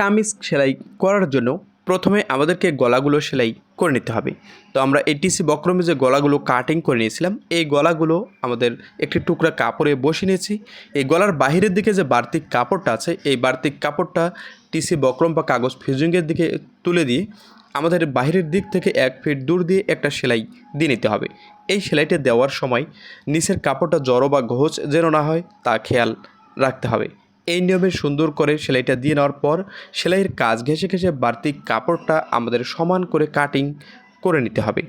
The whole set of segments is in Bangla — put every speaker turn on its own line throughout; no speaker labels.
কামিজ সেলাই করার জন্য প্রথমে আমাদেরকে গলাগুলো সেলাই করে নিতে হবে। তো আমরা এটিসি বক্রমে যে গলাগুলো কাটিং করে নিয়েছিলাম, এই গলাগুলো আমাদের একটি টুকরা কাপড়ে বসিয়ে নিয়েছি। এই গলার বাহিরের দিকে যে বাড়তি কাপড়টা আছে, এই বাড়তি কাপড়টা টিসি বক্রম বা কাগজ ফিউজিংয়ের দিকে তুলে দিয়ে আমাদের বাহিরের দিক থেকে এক ফিট দূর দিয়ে একটা সেলাই দিয়ে নিতে হবে। এই সেলাইটা দেওয়ার সময় নিচের কাপড়টা জড়ো বা ঘোষ যেন না হয়, তা খেয়াল রাখতে হবে। এই নিয়মে সুন্দর করে সেলাইটা দিয়ে নেওয়ার পর সেলাইয়ের কাজ ঘেঁষে ঘেঁষে বাড়তি কাপড়টা আমাদের সমান করে কাটিং করে নিতে হবে।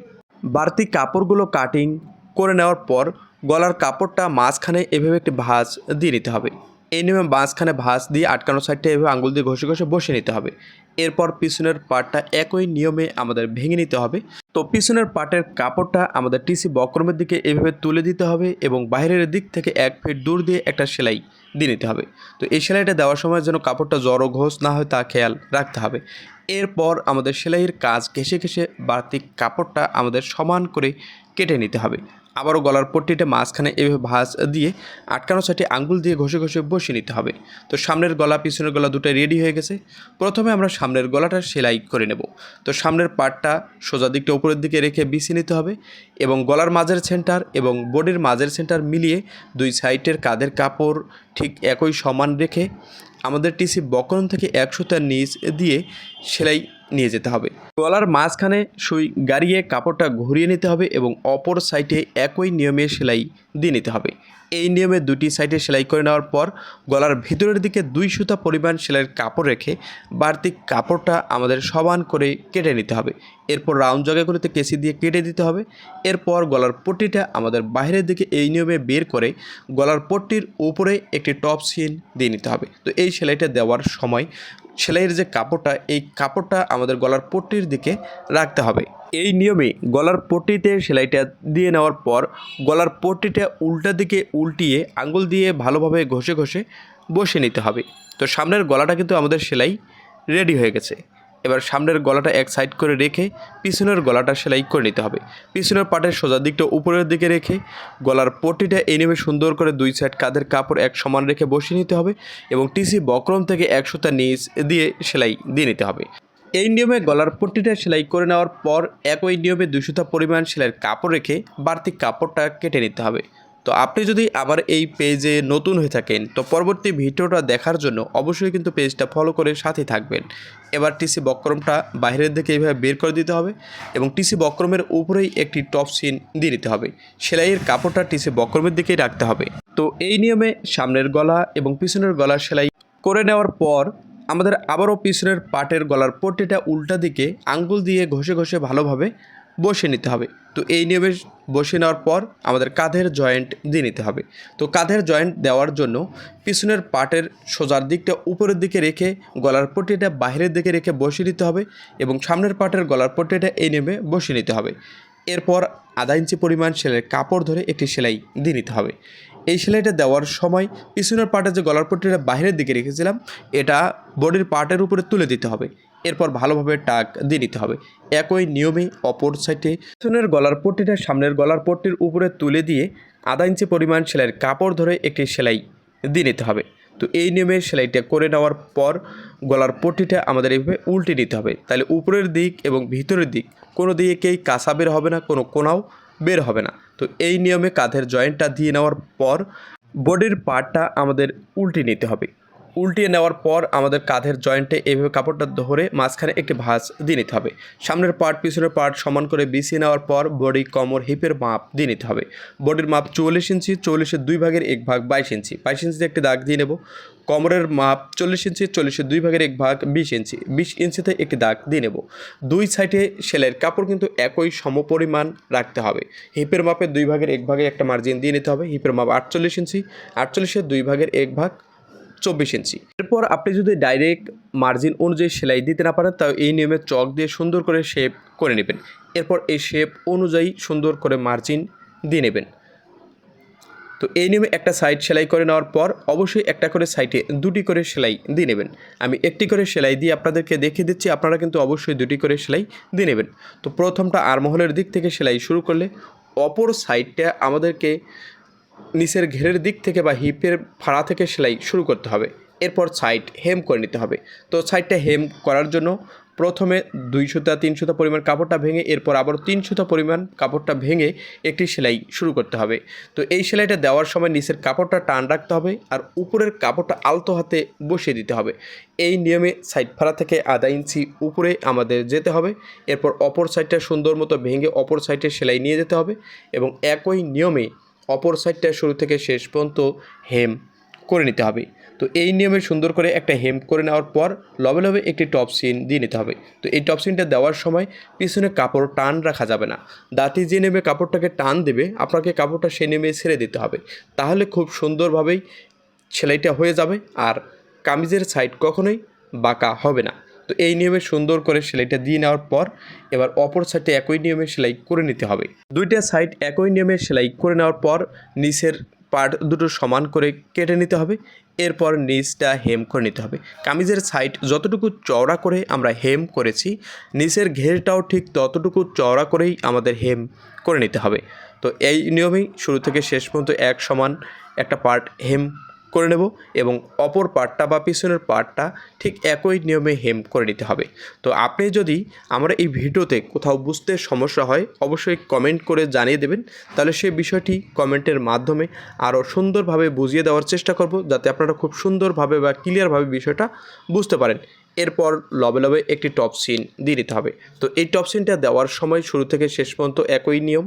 বাড়তি কাপড়গুলো কাটিং করে নেওয়ার পর গলার কাপড়টা মাঝখানে এভাবে একটি ভাঁজ দিয়ে নিতে হবে। এই নিয়মে মাঝখানে ভাঁজ দিয়ে আটকানো সাইডটা এভাবে আঙুল দিয়ে ঘষে ঘষে বসে নিতে হবে। এরপর পিছনের পাটটা একই নিয়মে আমাদের ভেঙে নিতে হবে। তো পিছনের পাটের কাপড়টা আমাদের টিসি বক্রমের দিকে এভাবে তুলে দিতে হবে এবং বাইরের দিক থেকে এক ফিট দূর দিয়ে একটা সেলাই দিয়ে নিতে হবে। তো এই সেলাইটা দেওয়ার সময় যেন কাপড়টা জড়ো ঘোষ না হয় তা খেয়াল রাখতে হবে। এরপর আমাদের সেলাইয়ের কাজ ঘেঁষে ঘেঁষে বাড়তি কাপড়টা আমাদের সমান করে কেটে নিতে হবে। আবারও গলার পট্টিটা মাঝখানে এভাবে ভাঁজ দিয়ে আটকানো সাইডে আঙ্গুল দিয়ে ঘষে ঘষে বসিয়ে নিতে হবে। তো সামনের গলা, পিছনের গলা দুটোই রেডি হয়ে গেছে। প্রথমে আমরা সামনের গলাটা সেলাই করে নেব। তো সামনের পার্টটা সোজা দিকটা উপরের দিকে রেখে বিছিয়ে নিতে হবে এবং গলার মাঝের সেন্টার এবং বডির মাঝের সেন্টার মিলিয়ে দুই সাইডের কাঁধের কাপড় ঠিক একই সমান রেখে আমাদের টিসি বকরণ থেকে একশো তার নিচ দিয়ে সেলাই নিয়ে যেতে হবে। গলার মাঝখানে সুই গাড়িয়ে কাপড়টা ঘুরিয়ে নিতে হবে এবং অপর সাইডে একই নিয়মে সেলাই দিয়ে নিতে হবে। এই নিয়মে দুটি সাইডে সেলাই করে নেওয়ার পর গলার ভিতরের দিকে দুই সুতা পরিমাণ সেলাইয়ের কাপড় রেখে বাড়তি কাপড়টা আমাদের সমান করে কেটে নিতে হবে। এরপর রাউন্ড জায়গাগুলোতে কেসি দিয়ে কেটে দিতে হবে। এরপর গলার পট্টিটা আমাদের বাইরের দিকে এই নিয়মে বের করে গলার পট্টির উপরে একটি টপ সিন দিয়ে নিতে হবে। তো এই সেলাইটা দেওয়ার সময় সেলাইয়ের যে কাপড়টা, এই কাপড়টা আমাদের গলার পট্টির দিকে রাখতে হবে। এই নিয়মে গলার পট্টিতে সেলাইটা দিয়ে নেওয়ার পর গলার পট্টিটা উল্টা দিকে উল্টিয়ে আঙ্গুল দিয়ে ভালোভাবে ঘষে ঘষে বসে নিতে হবে। তো সামনের গলাটা কিন্তু আমাদের সেলাই রেডি হয়ে গেছে। এবার সামনের গলাটা এক সাইড করে রেখে পিছনের গলাটা সেলাই করে নিতে হবে। পিছনের পাটের সোজা দিকটা উপরের দিকে রেখে গলার পট্টিটা এই নেমে সুন্দর করে দুই সাইড কাঁধের কাপড় এক সমান রেখে বসিয়ে নিতে হবে এবং টিসি বক্রম থেকে একশোটা নিচ দিয়ে সেলাই দিয়ে নিতে হবে। এই নিয়মে গলার পট্টিটা সেলাই করে নেওয়ার পর একই নিয়মে দুশোটা পরিমাণ সেলাইয়ের কাপড় রেখে বাড়তি কাপড়টা কেটে নিতে হবে। তো আপনি যদি আবার এই পেজে নতুন হয়ে থাকেন, তো পরবর্তী ভিডিওটা দেখার জন্য অবশ্যই কিন্তু পেজটা ফলো করে সাথে থাকবেন। এবার টিসি বক্রমটা বাইরের দিকে এইভাবে বের করে দিতে হবে এবং টিসি বক্রমের উপরেই একটি টপ সিন দিয়ে দিতে হবে। সেলাইয়ের কাপড়টা টিসি বক্রমের দিকেই রাখতে হবে। তো এই নিয়মে সামনের গলা এবং পিছনের গলা সেলাই করে নেওয়ার পর আমাদের আবারও পিছনের পাটের গলার পট্টিটা উল্টা দিকে আঙ্গুল দিয়ে ঘষে ঘষে ভালোভাবে বসে নিতে হবে। তো এই নিয়মে বসে নেওয়ার পর আমাদের কাঁধের জয়েন্ট দিয়ে নিতে হবে। তো কাঁধের জয়েন্ট দেওয়ার জন্য পিছনের পাটের সোজার দিকটা উপরের দিকে রেখে গলার পট্টিটা বাইরের দিকে রেখে বসিয়ে নিতে হবে এবং সামনের পাটের গলার পট্টিটা এই নিয়মে বসিয়ে নিতে হবে। এরপর আধা ইঞ্চি পরিমাণ সেলাইয়ের কাপড় ধরে একটি সেলাই দিয়ে নিতে হবে। এই সেলাইটা দেওয়ার সময় পিছনের পার্টে যে গলার পট্টিটা বাইরের দিকে রেখেছিলাম, এটা বডির পার্টের উপরে তুলে দিতে হবে। এরপর ভালোভাবে টাক দিয়ে নিতে হবে। একই নিয়মে অপর সাইডে পিছনের গলার পট্টিটা সামনের গলার পট্টির উপরে তুলে দিয়ে আধা ইঞ্চি পরিমাণ সেলাইয়ের কাপড় ধরে একটি সেলাই দিয়ে নিতে হবে। তো এই নিয়মে সেলাইটা করে নেওয়ার পর গলার পট্টিটা আমাদের এইভাবে উল্টে নিতে হবে। তাহলে উপরের দিক এবং ভিতরের দিক, কোনো দিকেই কাঁচা বের হবে না, কোনো কোনাও বের হবে না। তো এই নিয়মে কাঁধের জয়েন্টটা দিয়ে নেওয়ার পর বডির পার্টটা আমাদের উল্টে নিতে হবে। উল্টিয়ে নেওয়ার পর আমাদের কাঁধের জয়েন্টে এইভাবে কাপড়টা ধরে মাঝখানে একটি ভাঁজ দিয়ে নিতে হবে। সামনের পার্ট, পিছনের পার্ট সমান করে বিছিয়ে নেওয়ার পর বডি কমর, হিপের মাপ দিয়ে নিতে হবে। বডির মাপ চল্লিশ ইঞ্চি, চল্লিশের দুই ভাগের এক ভাগ বাইশ ইঞ্চি। বাইশ ইঞ্চিতে একটি দাগ দিয়ে নেব। কমরের মাপ চল্লিশ ইঞ্চি, চল্লিশের দুই ভাগের এক ভাগ বিশ ইঞ্চি। বিশ ইঞ্চিতে একটি দাগ দিয়ে নেব। দুই সাইডে সেলাইয়ের কাপড় কিন্তু একই সমপরিমাণ রাখতে হবে। হিপের মাপের দুই ভাগের এক ভাগে একটা মার্জিন দিয়ে নিতে হবে। হিপের মাপ আটচল্লিশ ইঞ্চি, আটচল্লিশের দুই ভাগের এক ভাগ চব্বিশ ইঞ্চি। এরপর আপনি যদি ডাইরেক্ট মার্জিন অনুযায়ী সেলাই দিতে না পারেন তাও এই নিয়মে চক দিয়ে সুন্দর করে শেপ করে নেবেন। এরপর এই শেপ অনুযায়ী সুন্দর করে মার্জিন দিয়ে নেবেন। তো এই নিয়মে একটা সাইড সেলাই করে নেওয়ার পর অবশ্যই একটা করে সাইডে দুটি করে সেলাই দিয়ে নেবেন। আমি একটি করে সেলাই দিয়ে আপনাদেরকে দেখিয়ে দিচ্ছি, আপনারা কিন্তু অবশ্যই দুটি করে সেলাই দিয়ে নেবেন। তো প্রথমটা আরমহলের দিক থেকে সেলাই শুরু করলে অপর সাইডটা আমাদেরকে নিচের ঘেরের দিক থেকে বা হিপের ফাড়া থেকে সেলাই শুরু করতে হবে। এরপর সাইড হেম করে নিতে হবে। তো সাইডটা হেম করার জন্য প্রথমে দুই সুতা, তিন সুতা পরিমাণ কাপড়টা ভেঙে, এরপর আবার তিন সুতা পরিমাণ কাপড়টা ভেঙে একটি সেলাই শুরু করতে হবে। তো এই সেলাইটা দেওয়ার সময় নিচের কাপড়টা টান রাখতে হবে আর উপরের কাপড়টা আলতো হাতে বসিয়ে দিতে হবে। এই নিয়মে সাইড ফাড়া থেকে আধা ইঞ্চি উপরে আমাদের যেতে হবে। এরপর অপর সাইডটা সুন্দর মতো ভেঙে অপর সাইডে সেলাই নিয়ে যেতে হবে এবং একই নিয়মে অপর সাইডটা শুরু থেকে শেষ পর্যন্ত হেম করে নিতে হবে। তো এই নিয়মে সুন্দর করে একটা হেম করে নেওয়ার পর লবে লবে একটি টপ সিন দিয়ে নিতে হবে। তো এই টপ সিনটা দেওয়ার সময় পিছনে কাপড় টান রাখা যাবে না। দাঁতি যে নেমে কাপড়টাকে টান দেবে, আপনাকে কাপড়টা সে নেমে ছেড়ে দিতে হবে। তাহলে খুব সুন্দরভাবেই সেলাইটা হয়ে যাবে আর কামিজের সাইড কখনোই বাঁকা হবে না। তো এই নিয়মে সুন্দর করে সেলাইটা দিয়ে নেওয়ার পর এবার অপর সাইডে একই নিয়মে সেলাই করে নিতে হবে। দুইটা সাইড একই নিয়মে সেলাই করে নেওয়ার পর নিচের পার্ট দুটো সমান করে কেটে নিতে হবে। এরপর নিচটা হেম করে নিতে হবে। কামিজের সাইড যতটুকু চওড়া করে আমরা হেম করেছি, নিচের ঘেরটাও ঠিক ততটুকু চওড়া করেই আমাদের হেম করে নিতে হবে। তো এই নিয়মেই শুরু থেকে শেষ পর্যন্ত এক সমান একটা পার্ট হেম করে নেব এবং অপর পার্টটা বা পিছনের পার্টটা ঠিক একই নিয়মে হেম করে নিতে হবে। তো আপনি যদি আমরা এই ভিডিওতে কোথাও বুঝতে সমস্যা হয়, অবশ্যই কমেন্ট করে জানিয়ে দেবেন। তাহলে সেই বিষয়টি কমেন্টের মাধ্যমে আরও সুন্দরভাবে বুঝিয়ে দেওয়ার চেষ্টা করব, যাতে আপনারা খুব সুন্দরভাবে বা ক্লিয়ারভাবে বিষয়টা বুঝতে পারেন। এরপর লবে লবে একটি টপ সিন দিয়ে দিতে হবে। তো এই টপ সিনটা দেওয়ার সময় শুরু থেকে শেষ পর্যন্ত একই নিয়ম।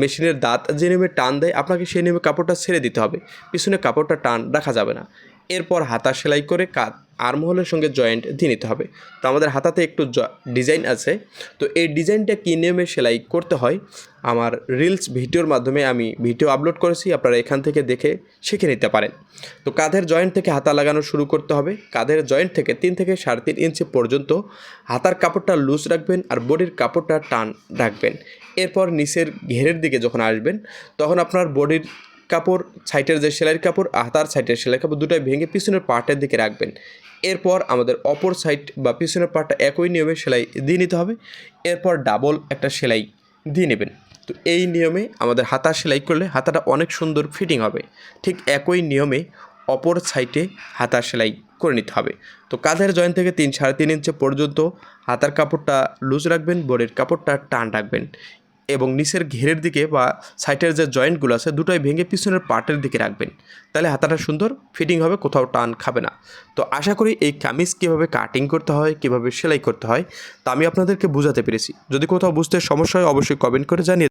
মেশিনের দাঁত যে নেমে টান দেয়, আপনাকে সেই নেমে কাপড়টা ছেড়ে দিতে হবে। পিছনে কাপড়টা টান, রাখা যাবে না। এরপর হাতা সেলাই করে কাত আর্মহোলের সঙ্গে জয়েন্ট দিয়ে নিতে হবে। তো আমাদের হাতাতে একটু ডিজাইন আছে। তো এই ডিজাইনটা কী নিয়মে সেলাই করতে হয়? আমার রিলস ভিডিওর মাধ্যমে আমি ভিডিও আপলোড করেছি, আপনারা এখান থেকে দেখে শিখে নিতে পারেন। তো কাঁধের জয়েন্ট থেকে হাতা লাগানো শুরু করতে হবে। কাঁধের জয়েন্ট থেকে তিন থেকে সাড়ে তিন ইঞ্চি পর্যন্ত হাতার কাপড়টা লুজ রাখবেন আর বডির কাপড়টা টান রাখবেন। এরপর নিচের ঘেরের দিকে যখন আসবেন, তখন আপনার বডির কাপড় সাইটের যে সেলাইয়ের কাপড় হাতার সাইটের সেলাই কাপড় দুটাই ভেঙে পিছনের পার্টের দিকে রাখবেন। এরপর আমাদের অপর সাইড বা পিছনের পার্টটা একই নিয়মে সেলাই দিয়ে নিতে হবে। এরপর ডাবল একটা সেলাই দিয়ে নেবেন। তো এই নিয়মে আমাদের হাতা সেলাই করলে হাতাটা অনেক সুন্দর ফিটিং হবে। ঠিক একই নিয়মে অপর সাইডে হাতা সেলাই করে নিতে হবে। তো কাঁধের জয়েন্ট থেকে তিন সাড়ে তিন ইঞ্চি পর্যন্ত হাতার কাপড়টা লুজ রাখবেন বোর্ডের কাপড়টা টান রাখবেন। এবং নিচের ঘেরের দিকে বা সাইটের যে জয়েন্টগুলো আছে, দুটোই ভেঙে পিছনের পার্টের দিকে রাখবেন। তাহলে হাতাটা সুন্দর, ফিটিং হবে, কোথাও টান খাবে না। তো আশা করি এই কামিজ কীভাবে কাটিং করতে হয়, কীভাবে সেলাই করতে হয়, তা আমি আপনাদেরকে বোঝাতে পেরেছি। যদি কোথাও বুঝতে সমস্যা হয়, অবশ্যই কমেন্ট করে জানিয়ে